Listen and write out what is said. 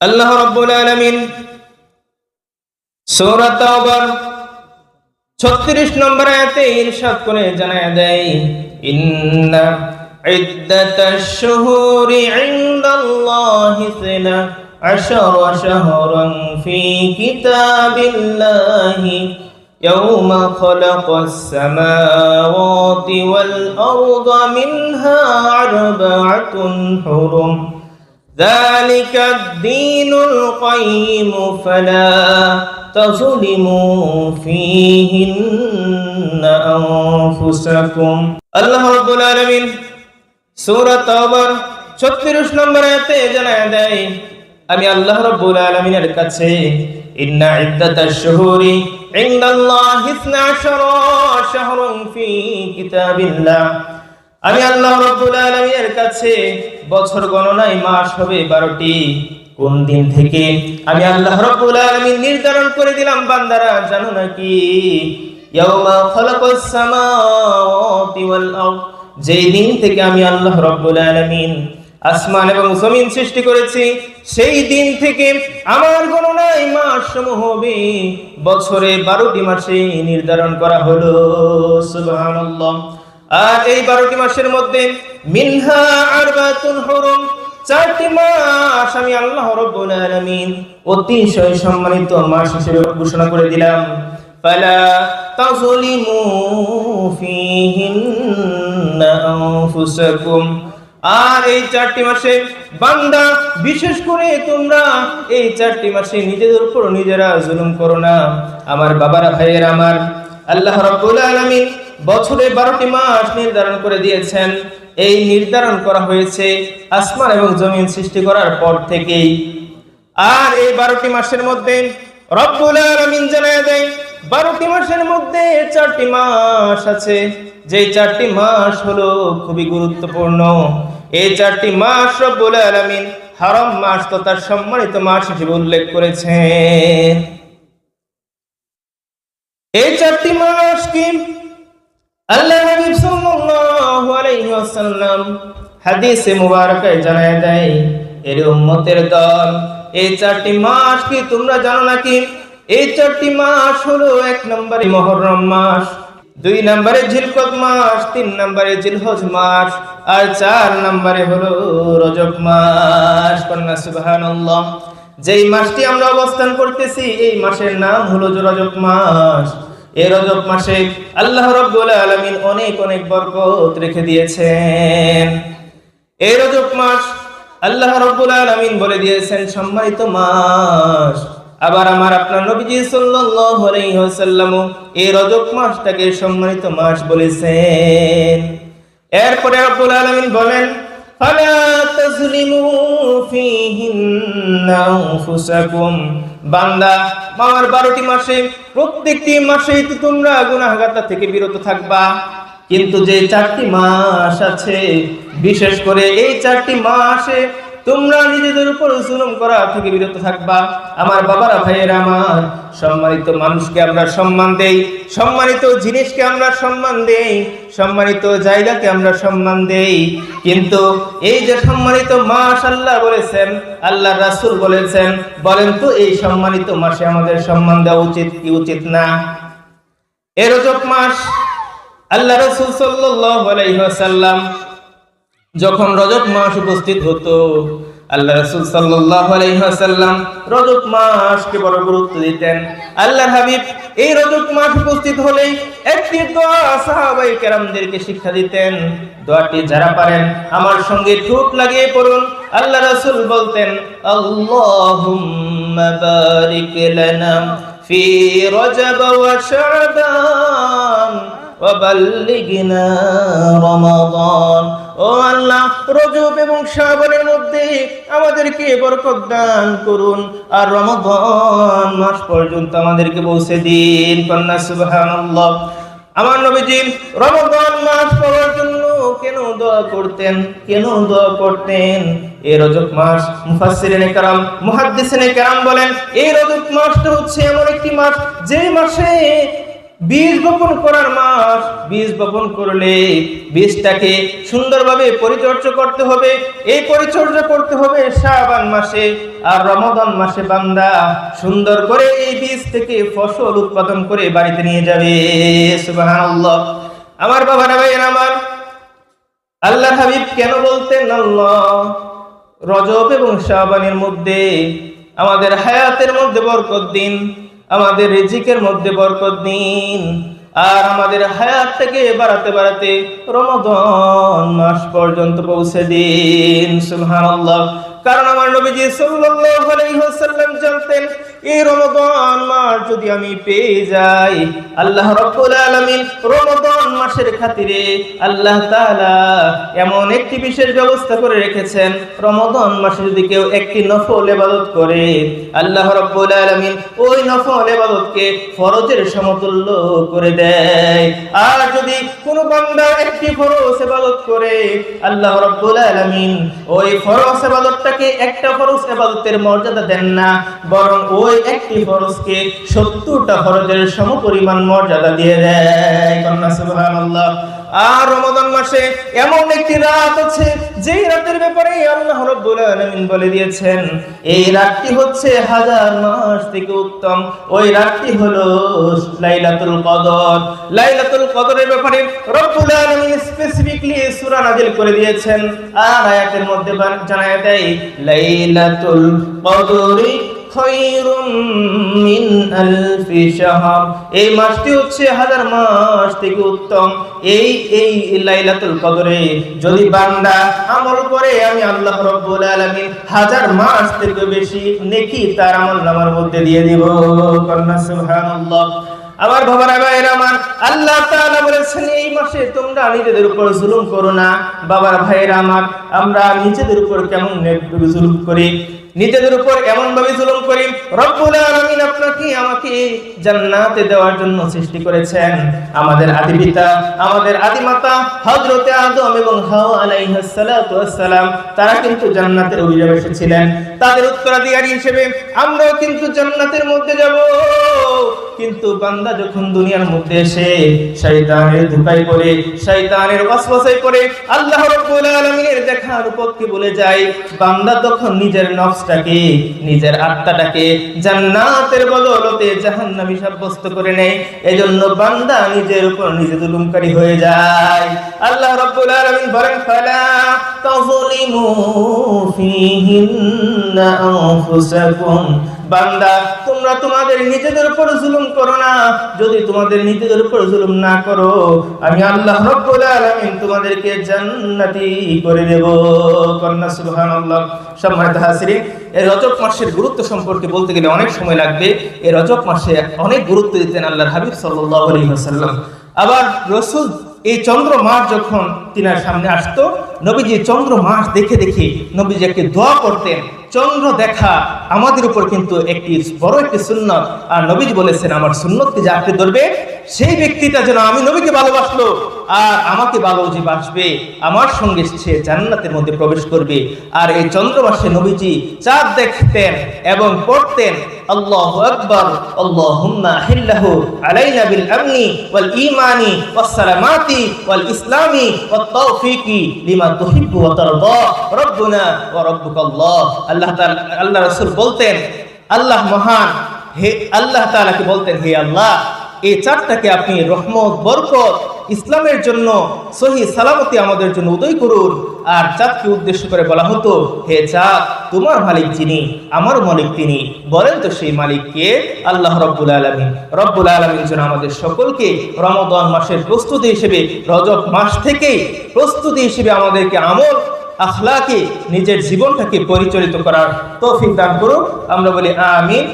আল্লাহ রাব্বুল আলামিন সূরা তাওবার 36 নম্বর আয়াতে ইরশাদ করে জানায় দেয় ইন্না ইদ্দাতাশ শুহুরি ইনদাল্লাহি ইসনা আশারা শাহরান ফি কিতাবিল্লাহি يوم خلق السماوات والأرض منها أربعة حرم ذلك الدين القيم فلا تظلموا فيهن أنفسكم الله رب العالمين সূরা তাওবার 36 নম্বর আয়াতে জানায় দেয় আমি আল্লাহ রাব্বুল আলামিনের কাছে ইন্না ইদ্দাতাশ শুহুরি ইনদাল্লাহি 12 শাহরুন ফি কিতাবিল্লাহ আমি আল্লাহ রাব্বুল আলামিনের কাছে বছর গণনায় মাস হবে 12টি কোন দিন থেকে? আমি আল্লাহ রাব্বুল আলামিন নির্ধারণ করে দিলাম, বান্দারা জানো নাকি? সামাওয়াতি ওয়াল আরদ। যেই দিন থেকে আমি আল্লাহ রাব্বুল আলামিন আসমান এবং জমিন সৃষ্টি করেছি, সেই দিন থেকে আমার গণনায় মাস সমূহ হবে। বছরে বারোটি মাসে নির্ধারণ করা হলো, সুবহানাল্লাহ। আর এই বারোটি মাসের মধ্যে মিনহা আরবাতুন হুরুম, চারটি মাস আমি আল্লাহ রাব্বুল আলামিন অতিশয় সম্মানিত মাস হিসেবে ঘোষণা করে দিলাম। ফালা তাযলিমু ফীহিন্না আনফুসাকুম। আর এই চারটি মাসে বান্দা, বিশেষ করে তোমরা এই চারটি মাসে নিজেদের উপর নিজেরা জুলুম করো না। আমার বাবারা, ভাইয়ের, আমার আল্লাহ রাব্বুল আলামিন বছরে বারোটি মাস নির্ধারণ করে দিয়েছেন। এই নির্ধারণ করা হয়েছে আসমান এবং জমিন সৃষ্টি করার পর থেকেই। আর এই বারোটি মাসের মধ্যে রব্বুল আলামিন জানায় দেয়, বারোটি মাসের মধ্যে চারটি মাস আছে। যে চারটি মাস হলো খুবই গুরুত্বপূর্ণ। এই চারটি মাস রব্বুল আলামিন হারাম মাস তথা সম্মানিত মাস হিসেবে উল্লেখ করেছেন। এই চারটি মাস কি? আল্লাহ দল, এই চারটি এই চারটি হলো এক নম্বরে মহররম মাস, দুই জিলকদ মাস, তিন নম্বরে জিলহজ মাস, আর চার নম্বরে হলো রজব মাস। কন্যা সুবহানাল্লাহ। যেই মাসটি আমরা অবস্থান করতেছি, এই মাসের নাম হলো রজব মাস। এই রজব মাসে আল্লাহ রাব্বুল আলামিন অনেক অনেক বরকত রেখে দিয়েছেন। এই রজব মাস আল্লাহ রাব্বুল আলামিন বলে দিয়েছেন, সম্মানিত মাস। আবার আমার আপনার নবীজি সাল্লাল্লাহু আলাইহি এই রজব মাসটাকে সম্মানিত মাস বলেছেন। এরপরে রাব্বুল আলামিন বলেন, ফালা তাজলিমু ফীহিন্না আনফুসাকুম। বান্দা আমার বারোটি মাসে, প্রত্যেকটি মাসে তো তোমরা গুনাহগাতা থেকে বিরত থাকবা। কিন্তু যে চারটি মাস আছে, বিশেষ করে এই চারটি মাসে তোমরা নিজেদের উপর জুলুম করা থেকে বিরত থাকবা। আমার বাবারা, ভাইয়েরা আমার, সম্মানিত মানুষকে আমরা সম্মান দেই, সম্মানিত জিনিসকে আমরা সম্মান দেই, সম্মানিত জায়গাকে আমরা সম্মান দেই। কিন্তু এই যে সম্মানিত মাস আল্লাহ বলেছেন, আল্লাহ রাসুল বলেছেন, বলেন তো এই সম্মানিত মাসে আমাদের সম্মান দেওয়া উচিত কি উচিত না? এ মাস, আল্লাহ রাসূল ওয়াসাল্লাম যখন রজত মাস উপস্থিত হতো, আল্লাহ রসুল সাল্লাম রজত মাসকে বড় গুরুত্ব দিতেন। আল্লাহ হাবিব, এই রজত মাস উপস্থিত হলেই একটি কেরামদেরকে শিক্ষা দিতেন। দোয়াটি যারা পারেন, আমার সঙ্গে ঠোঁট লাগিয়ে পড়ুন। আল্লাহ রসুল বলতেন আল্লাহ রমাদান। ও আল্লাহ, রজব এবং শ্রাবণের মধ্যে আমাদেরকে বরকত দান করুন। আর রমাদান মাস পর্যন্ত আমাদেরকে পৌঁছে দিন, কন্যা সুবহানাল্লাহ। আমার নবীজি, রমাদান মাস পড়ার জন্য কেন দোয়া করতেন? কেন দোয়া করতেন? এই রজব মাস মুফাসসিরিনে কারাম, মুহাদ্দিসিনে কারাম বলেন, এই রজব মাসটা হচ্ছে এমন একটি মাস যে মাসে বীজ বপন করার মাস। বীজ বপন করলে বীজটাকে সুন্দরভাবে পরিচর্যা করতে হবে। এই পরিচর্যা করতে হবে শাবান মাসে। আর রমজান মাসে বান্দা সুন্দর করে এই বীজ থেকে ফসল উৎপাদন করে বাড়িতে নিয়ে যাবে। সুবহানাল্লাহ। আমার বাবারা, ভাইয়ের আমার, আল্লাহ হাবিব কেন বলতেন আল্লাহ? রজব এবং শাবানের মধ্যে, আমাদের হায়াতের মধ্যে বরকত দিন। আমাদের রিজিকের মধ্যে বরকত দিন। আর আমাদের হায়াত থেকে বাড়াতে বাড়াতে রমদন মাস পর্যন্ত পৌঁছে দিন। সুবহানাল্লাহ। কারণ আমার নবীজি জানতেন এই যদি আমি পেয়ে যাই, আল্লাহ রাব্বুল মাসের খাতিরে আল্লাহ এমন একটি বিশেষ ব্যবস্থা করে রেখেছেন। মাসে যদি কেউ একটি নফল করে, আল্লাহ রাব্বুল ওই নফল ফরজের সমতুল্য করে দেয়। আর যদি কোনো বান্দা একটি ফরজ ইবাদত করে, আল্লাহ রাব্বুল আলামিন ওই ফরজ ইবাদতটাকে একটা ফরজ ইবাদতের মর্যাদা দেন না, বরং ওই একটি ফরজকে সত্তরটা ফরজের সমপরিমাণ মর্যাদা দিয়ে দেয়। কন্যা, সুবহানাল্লাহ। আর রমাদান মাসে এমন একটি রাত আছে, যেই রাতের ব্যাপারে আল্লাহ রাব্বুল আলামিন বলে দিয়েছেন, এই রাতটি হচ্ছে হাজার মাস থেকে উত্তম। ওই রাতটি হলো লাইলাতুল কদর। লাইলাতুল কদরের ব্যাপারে রব্বুল আলামিন স্পেসিফিকলি সূরা নাযিল করে দিয়েছেন। আর আয়াতের মধ্যে জানায় দেয় লাইলাতুল কদরি এই এই যদি বান্দা আমল করে, আমি আল্লাহ রাব্বুল আলামিন হাজার মাস থেকে বেশি নেকি তার আমল নামার মধ্যে দিয়ে দিব। কন্যা, সুবহানাল্লাহ। আমার বাবারা, ভাইয়েরা, আমার আল্লাহ তাআলা বলেছেন, এই মাসে তোমরা নিজেদের উপর জুলুম করো না। বাবার ভাইয়েরা, আমার, আমরা নিজেদের উপর কেমন জুলুম করি। নিজেদের উপর এমন ভাবে জুলুম করি, রব্বুল আলামিন আপনাকে আমাকে জান্নাতে দেওয়ার জন্য সৃষ্টি করেছেন। আমাদের আদি পিতা, আমাদের আদি মাতা, হযরতে আদম এবং হাওয়া আলাইহিস সালাতু ওয়াসসালাম তারা কিন্তু জান্নাতের অভিযানে এসেছিলেন। তাদের উত্তরাধিকারী হিসেবে আমরাও কিন্তু জান্নাতের মধ্যে যাব। কিন্তু বান্দা যখন দুনিয়ার মধ্যে এসে শয়তানের ধোকায় পড়ে, শয়তানের ওয়াসওয়াসায় পড়ে, আল্লাহ রাব্বুল আলামিনের দেখার পক্ষে বলে যায়, বান্দা তখন নিজের নফসটাকে নিজের আত্মাটাকে জান্নাতের বদলতে জাহান্নামি সাব্যস্ত করে নেয়। এজন্য বান্দা নিজের উপর নিজে জুলুমকারী হয়ে যায়। আল্লাহ রাব্বুল আলামিন বলেন, ফালা তাযলিমু ফীহিন্না আনফুসাকুম বান্দা, তোমরা তোমাদের নিজেদের উপর জুলুম করো না। যদি তোমাদের নিজেদের উপর জুলুম না করো, আমি আল্লাহ রব্বুল আলামিন তোমাদেরকে জান্নাতি করে দেব। কন্যা, সুবহানাল্লাহ। সম্মানিত হাসিরিন এই রজব মাসের গুরুত্ব সম্পর্কে বলতে গেলে অনেক সময় লাগবে। এই রজব মাসে অনেক গুরুত্ব দিতেন আল্লাহর হাবিব সাল্লাল্লাহু আলাইহি ওয়াসাল্লাম। আবার রসুল, এই চন্দ্র মাস যখন তিনার সামনে আসতো, নবীজি চন্দ্র মাস দেখে দেখে নবীজি একটি দোয়া করতেন। চন্দ্র দেখা আমাদের উপর কিন্তু একটি বড় একটি সুন্নত। আর নবীজ বলেছেন, আমার সুন্নতকে যে আঁকড়ে ধরবে, সেই ব্যক্তিটা যেন আমি নবীকে ভালোবাসলো। আর আমাকে ভালো যে বাসবে, আমার সঙ্গে সে জান্নাতের মধ্যে প্রবেশ করবে। আর এই চন্দ্রবাসে নবীজি চাঁদ দেখতেন এবং পড়তেন। আল্লাহ আকবর, আল্লাহুম্মা হিল্লাহু আলাইনা বিল আমনি ওয়াল ঈমানি ওয়াস সালামাতি ওয়াল ইসলামি ওয়াত তাওফিকি লিমা তুহিব্বু ওয়া তারদা। রব্বুনা ওয়া রাব্বুকাল্লাহ। আল্লাহ তাআলা, আল্লাহ রাসূল বলতেন, আল্লাহ মহান, হে, আল্লাহ তাআলাকে বলতেন, হে আল্লাহ, এই চারটাকে আপনি রহমত, বরকত ইসলামের জন্য সহি সালামতি আমাদের জন্য উদয় করুন। আর চাঁদকে উদ্দেশ্য করে বলা হতো, হে চাঁদ, তোমার মালিক যিনি, আমার মালিক তিনি। বলেন তো সেই মালিককে আল্লাহ রব্বুল আলমিন। রব্বুল আলমিন যেন আমাদের সকলকে রমদান মাসের প্রস্তুতি হিসেবে, রজব মাস থেকেই প্রস্তুতি হিসেবে আমাদেরকে আমল, আখলাকে, নিজের জীবনটাকে পরিচালিত করার তৌফিক দান করুন। আমরা বলি, আমিন।